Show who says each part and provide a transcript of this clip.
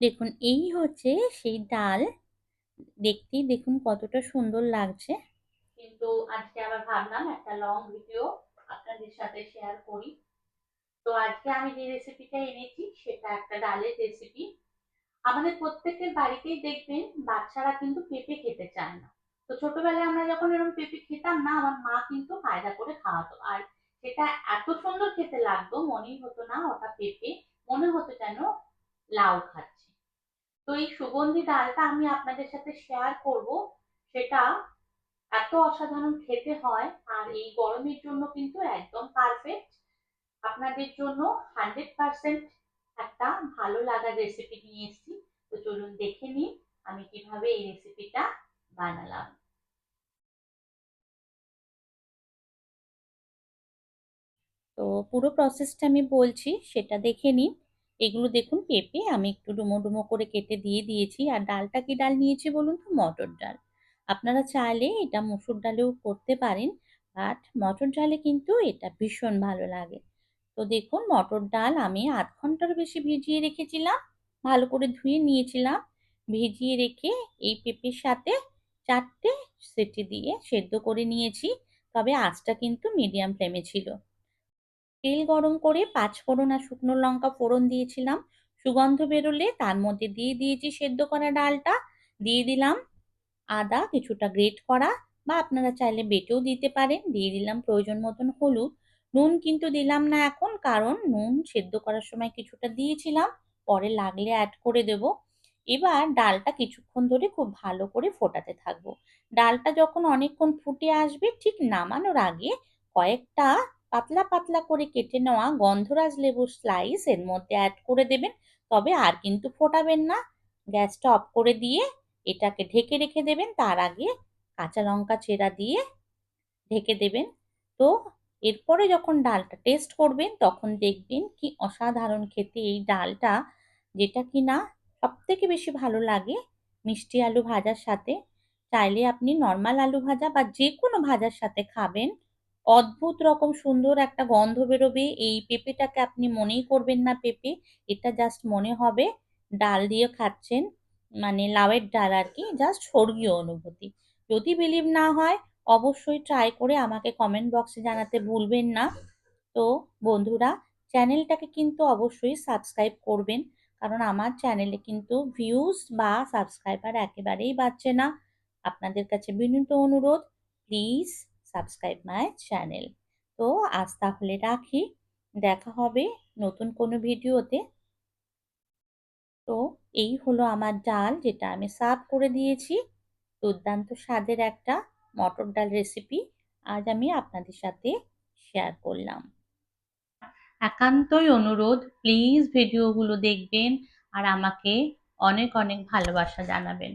Speaker 1: দেখুন এই হচ্ছে সেই ডাল। দেখতেই দেখুন কতটা সুন্দর লাগছে। কিন্তু আজকে আবার ভাবলাম একটা লং ভিডিও আপনাদের সাথে শেয়ার করি। তো আজকে আমি যে রেসিপিটা এনেছি সেটা একটা ডালের রেসিপি। আমাদের প্রত্যেকের বাড়িতেই দেখবেন বাচ্চারা কিন্তু পেঁপে খেতে চায় না। তো ছোটবেলায় আমরা যখন এরকম পেঁপে খেতাম না আমার মা কিন্তু কায়দা করে খাওয়াতো। আর সেটা এত সুন্দর খেতে লাগতো মনেই হতো না ওটা পেঁপে, মনে হতো যেন লাউ খাচ্ছি। তো এই সুগন্ধি ডালটা আমি আপনাদের সাথে শেয়ার করব। সেটা এত অসাধারণ খেতে হয় আর এই গরমের জন্য কিন্তু একদম পারফেক্ট আপনাদের জন্য হান্ড্রেড পার্সেন্ট একটা ভালো লাগার রেসিপি নিয়ে এসেছি। তো চলুন দেখে নিই আমি কীভাবে এই রেসিপিটা বানালাম। তো পুরো প্রসেসটা আমি বলছি, সেটা দেখে নিন। এগুলো দেখুন পেঁপে আমি একটু ডুমো ডুমো করে কেটে দিয়ে দিয়েছি। আর ডালটা কি ডাল নিয়েছি বলুন তো? মটর ডাল। আপনারা চাইলে এটা মুসুর ডালেও করতে পারেন বাট মটর ডালে কিন্তু এটা ভীষণ ভালো লাগে। তো দেখুন, মটর ডাল আমি আধ ঘণ্টার বেশি ভিজিয়ে রেখেছিলাম, ভালো করে ধুয়ে নিয়েছিলাম। ভিজিয়ে রেখে এই পেঁপের সাথে চারটে সেটি দিয়ে সেদ্ধ করে নিয়েছি, তবে আঁচটা কিন্তু মিডিয়াম ফ্লেমে ছিল। তেল গরম করে পাঁচ ফোড়ন আর শুকনো লঙ্কা ফোড়ন দিয়েছিলাম। সুগন্ধ বেরোলে তার মধ্যে দিয়ে দিয়েছি সেদ্ধ করা ডালটা। দিয়ে দিলাম আদা, কিছুটা গ্রেট করা বা আপনারা চাইলে বেটেও দিতে পারেন। দিয়ে দিলাম প্রয়োজন মতন হলুদ। নুন কিন্তু দিলাম না এখন, কারণ নুন সেদ্ধ করার সময় কিছুটা দিয়েছিলাম, পরে লাগলে অ্যাড করে দেব। এবার ডালটা কিছুক্ষণ ধরে খুব ভালো করে ফোটাতে থাকব। ডালটা যখন অনেকক্ষণ ফুটে আসবে, ঠিক নামানোর আগে কয়েকটা পাতলা পাতলা করে কেটে নেওয়া গন্ধরাজ লেবুর স্লাইস এর মধ্যে অ্যাড করে দেবেন। তবে আর কিন্তু ফোটাবেন না। গ্যাসটা অফ করে দিয়ে এটাকে ঢেকে রেখে দেবেন। তার আগে কাঁচা লঙ্কা চেরা দিয়ে ঢেকে দেবেন। তো এরপরে যখন ডালটা টেস্ট করবেন, তখন দেখবেন কি অসাধারণ খেতে এই ডালটা। যেটা কি না সব থেকে বেশি ভালো লাগে মিষ্টি আলু ভাজার সাথে। চাইলে আপনি নর্মাল আলু ভাজা বা যে কোনো ভাজার সাথে খাবেন। অদ্ভুত রকম সুন্দর একটা গন্ধ বেরোবে। এই পেঁপেটাকে আপনি মনেই করবেন না পেঁপে। এটা জাস্ট মনে হবে ডাল দিয়ে খাচ্ছেন মানে লাউয়ের ডাল আর কি জাস্ট স্বর্গীয় অনুভূতি। যদি বিলিভ না হয়, অবশ্যই ট্রাই করে আমাকে কমেন্ট বক্সে জানাতে ভুলবেন না। তো বন্ধুরা চ্যানেলটাকে কিন্তু অবশ্যই সাবস্ক্রাইব করবেন, কারণ আমার চ্যানেলে কিন্তু ভিউজ বা সাবস্ক্রাইবার একেবারেই বাড়ছে না। আপনাদের কাছে বিনীত অনুরোধ প্লিজ সাবস্ক্রাইব মাই চ্যানেল তো আজ তাহলে রাখি। দেখা হবে নতুন কোনো ভিডিওতে। তো এই হলো আমার ডাল যেটা আমি সার্ভ করে দিয়েছি। দুর্দান্ত স্বাদের একটা মটর ডাল রেসিপি আজ আমি আপনাদের সাথে শেয়ার করলাম। একান্তই অনুরোধ প্লিজ ভিডিওগুলো দেখবেন আর আমাকে অনেক অনেক ভালোবাসা জানাবেন।